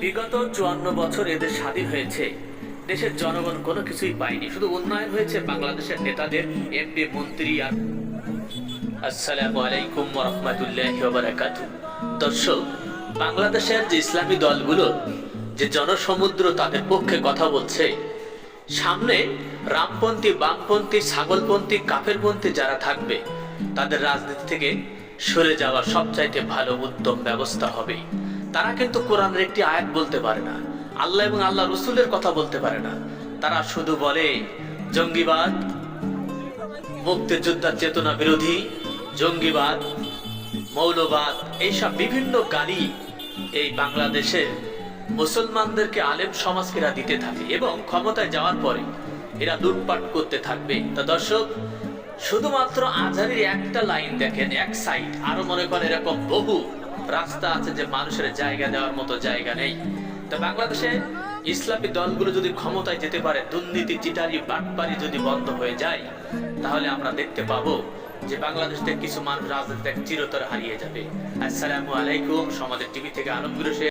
বিগত চুয়ান্ন বছর এদের স্বাধীন হয়েছে। দেশের জনগণ কোনো কিছুই পায়নি। শুধু উন্নয়ন হয়েছে বাংলাদেশের নেতাদের এমপি মন্ত্রী আর আসসালামু আলাইকুম রহমতুল্লাহ দর্শক, বাংলাদেশের যে ইসলামী দলগুলো, যে জনসমুদ্র তাদের পক্ষে কথা বলছে, সামনে রামপন্থী, বামপন্থী, ছাগলপন্থী, কাফেরপন্থী যারা থাকবে, তাদের রাজনীতি থেকে সরে যাওয়ার সবচাইতে ভালো উত্তম ব্যবস্থা হবে তারা কিন্তু কোরআনের একটি আয়াত বলতে পারে না। আল্লাহ এবং আল্লাহ রসুলের কথা বলতে পারে না। তারা শুধু বলে, জঙ্গিবাদ, মুক্তিযোদ্ধার চেতনা বিরোধী, জঙ্গিবাদ, মৌলবাদ, এইসব বিভিন্ন গালি এই বাংলাদেশের মুসলমানদেরকে আলেম সমাজকে এরা দিতে থাকে এবং ক্ষমতায় যাওয়ার পরে এরা লুটপাট করতে থাকবে। তা দর্শক, শুধুমাত্র আজহারির একটা লাইন দেখেন, এক সাইড। আরও মনে করেন এরকম বহু রাস্তা আছে যে মানুষের জায়গা দেওয়ার মতো জায়গা নেই। তো বাংলাদেশে ইসলামী দলগুলো যদি ক্ষমতায় যেতে পারে, দুর্নীতি, চিটারি, বাটপারি যদি বন্ধ হয়ে যায়, তাহলে আমরা দেখতে পাবো যে বাংলাদেশ থেকে কিছু মানুষ রাজনীতি চিরতর হারিয়ে যাবে। আসসালামু আলাইকুম, সমাজের টিভি থেকে হোসেন।